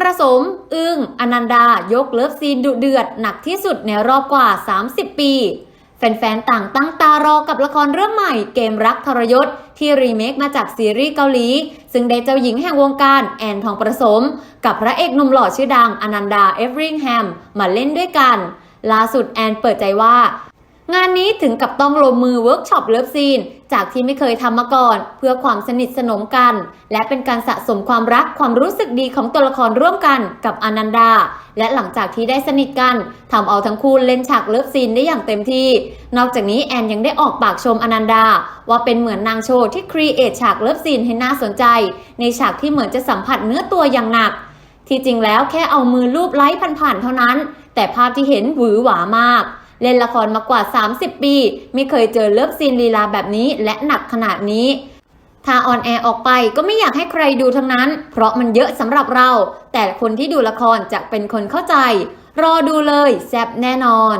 ประสม อึ้งอนันดา ยกเลิฟซีนดุเดือด หนักที่สุดในรอบกว่า 30 ปี แฟนๆ ต่างตั้งตารอกับละครเรื่องใหม่เกมรักทรยศ ที่รีเมคมาจากซีรีส์เกาหลี ซึ่งได้เจ้าหญิงแห่งวงการแอนทองประสม กับพระเอกหนุ่มหล่อชื่อดังอนันดาเอฟริงแฮม มาเล่นด้วยกันล่าสุดแอนเปิดใจว่า งานนี้ถึงกับต้องลงมือเวิร์กช็อปเลิฟซีน จากที่ไม่เคยทำมาก่อน เพื่อความสนิทสนมกัน และเป็นการสะสมความรักความรู้สึกดีของตัวละครร่วมกันกับอนันดา และหลังจากที่ได้สนิทกันทำเอาทั้งคู่เล่นฉากเลิฟซีนได้อย่างเต็มที่ นอกจากนี้แอนยังได้ออกปากชมอนันดา ว่าเป็นเหมือนนางโชว์ที่ครีเอทฉากเลิฟซีนให้น่าสนใจ ในฉากที่เหมือนจะสัมผัสเนื้อตัวอย่างหนัก ที่จริงแล้วแค่เอามือลูบไล้ผ่านๆเท่านั้น แต่ภาพที่เห็นหวือหวามาก เล่นละครมากว่า 30 ปี ไม่เคยเจอเลิฟซีนลีลาแบบนี้และหนักขนาดนี้ถ้าออนแอร์ออกไปก็ไม่อยากให้ใครดูทั้งนั้น เพราะมันเยอะสำหรับเรา แต่คนที่ดูละครจะเป็นคนเข้าใจ รอดูเลยแซบแน่นอน